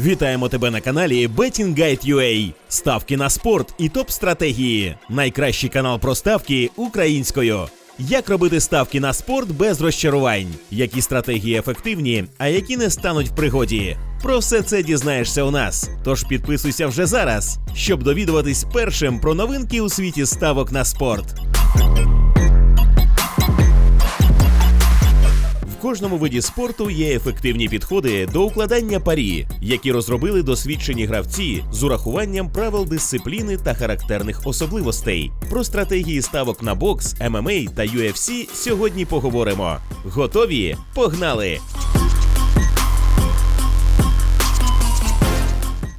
Вітаємо тебе на каналі Betting Guide UA. Ставки на спорт і топ-стратегії. Найкращий канал про ставки українською. Як робити ставки на спорт без розчарувань? Які стратегії ефективні, а які не стануть в пригоді? Про все це дізнаєшся у нас. Тож підписуйся вже зараз, щоб довідуватись першим про новинки у світі ставок на спорт. Кожному виді спорту є ефективні підходи до укладання парі, які розробили досвідчені гравці з урахуванням правил дисципліни та характерних особливостей. Про стратегії ставок на бокс, ММА та UFC сьогодні поговоримо. Готові? Погнали!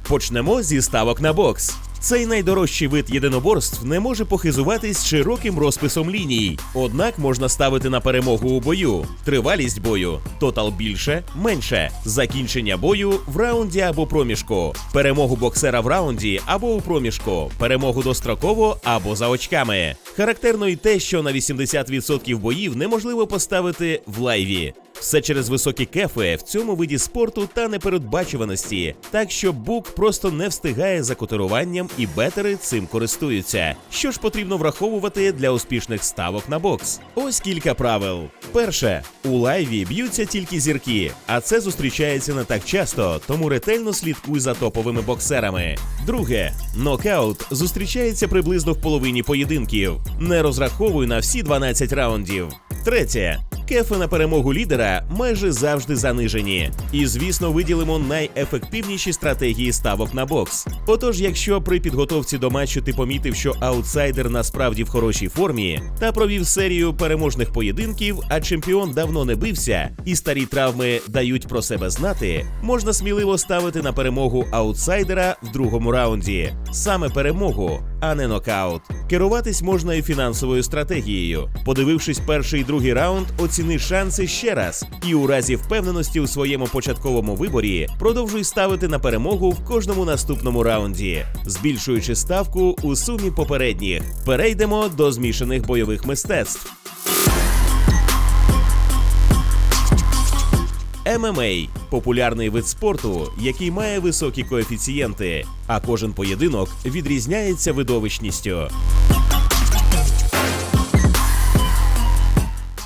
Почнемо зі ставок на бокс. Цей найдорожчий вид єдиноборств не може похизуватись широким розписом ліній, однак можна ставити на перемогу у бою, тривалість бою, тотал більше, менше, закінчення бою в раунді або проміжку, перемогу боксера в раунді або у проміжку, перемогу достроково або за очками. Характерно й те, що на 80% боїв неможливо поставити в лайві. Все через високі кефи в цьому виді спорту та непередбачуваності, так що бук просто не встигає за котируванням і бетери цим користуються. Що ж потрібно враховувати для успішних ставок на бокс? Ось кілька правил. Перше, у лайві б'ються тільки зірки, а це зустрічається не так часто, тому ретельно слідкуй за топовими боксерами. Друге, нокаут зустрічається приблизно в половині поєдинків. Не розраховуй на всі 12 раундів. Третє. Кефи на перемогу лідера майже завжди занижені. І, звісно, виділимо найефективніші стратегії ставок на бокс. Отож, якщо при підготовці до матчу ти помітив, що аутсайдер насправді в хорошій формі та провів серію переможних поєдинків, а чемпіон давно не бився, і старі травми дають про себе знати, можна сміливо ставити на перемогу аутсайдера в другому раунді. Саме перемогу, а не нокаут. Керуватись можна і фінансовою стратегією. Подивившись перший і другий раунд, оціни шанси ще раз, і у разі впевненості у своєму початковому виборі продовжуй ставити на перемогу в кожному наступному раунді, збільшуючи ставку у сумі попередніх. Перейдемо до змішаних бойових мистецтв. ММА – популярний вид спорту, який має високі коефіцієнти, а кожен поєдинок відрізняється видовищністю.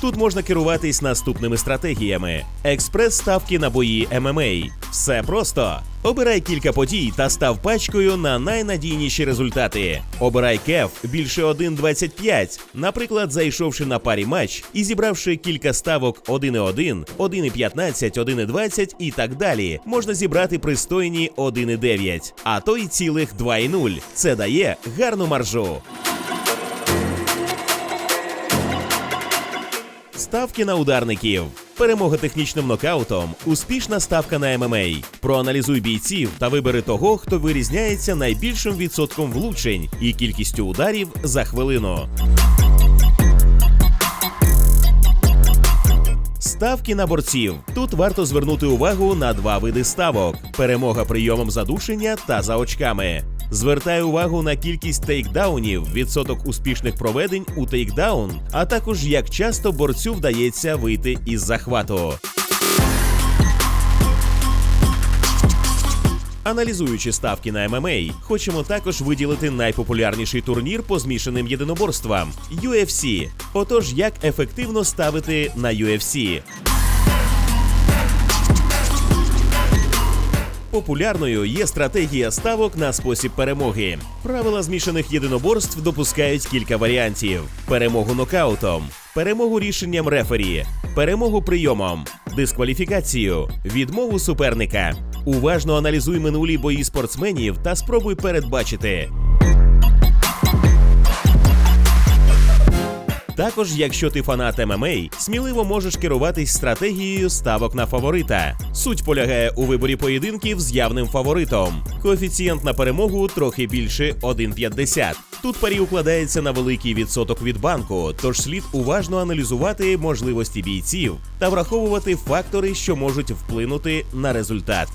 Тут можна керуватись наступними стратегіями: експрес-ставки на бої ММА. Все просто. Обирай кілька подій та став пачкою на найнадійніші результати. Обирай кеф більше 1.25, наприклад, зайшовши на парі матч і зібравши кілька ставок 1.1, 1.15, 1.20 і так далі, можна зібрати пристойні 1.9, а то й цілих 2.0. Це дає гарну маржу. Ставки на ударників. Перемога технічним нокаутом, успішна ставка на ММА. Проаналізуй бійців та вибери того, хто вирізняється найбільшим відсотком влучень і кількістю ударів за хвилину. Ставки на борців. Тут варто звернути увагу на два види ставок: перемога прийомом задушення та за очками. Звертай увагу на кількість тейкдаунів, відсоток успішних проведень у тейкдаун, а також як часто борцю вдається вийти із захвату. Аналізуючи ставки на ММА, хочемо також виділити найпопулярніший турнір по змішаним єдиноборствам UFC. Отож, як ефективно ставити на UFC. Популярною є стратегія ставок на спосіб перемоги. Правила змішаних єдиноборств допускають кілька варіантів: перемогу нокаутом, перемогу рішенням рефері, перемогу прийомом, дискваліфікацію, відмову суперника. Уважно аналізуй минулі бої спортсменів та спробуй передбачити. Також, якщо ти фанат ММА, сміливо можеш керуватись стратегією ставок на фаворита. Суть полягає у виборі поєдинків з явним фаворитом. Коефіцієнт на перемогу трохи більше 1,50. Тут парі укладається на великий відсоток від банку, тож слід уважно аналізувати можливості бійців та враховувати фактори, що можуть вплинути на результат.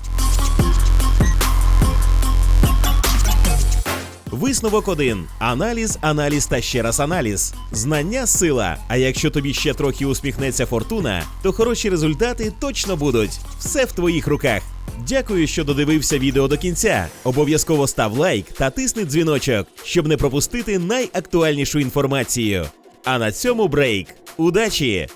Висновок 1. Аналіз, аналіз та ще раз аналіз. Знання сила. А якщо тобі ще трохи усміхнеться фортуна, то хороші результати точно будуть. Все в твоїх руках. Дякую, що додивився відео до кінця. Обов'язково став лайк та тисни дзвіночок, щоб не пропустити найактуальнішу інформацію. А на цьому брейк. Удачі!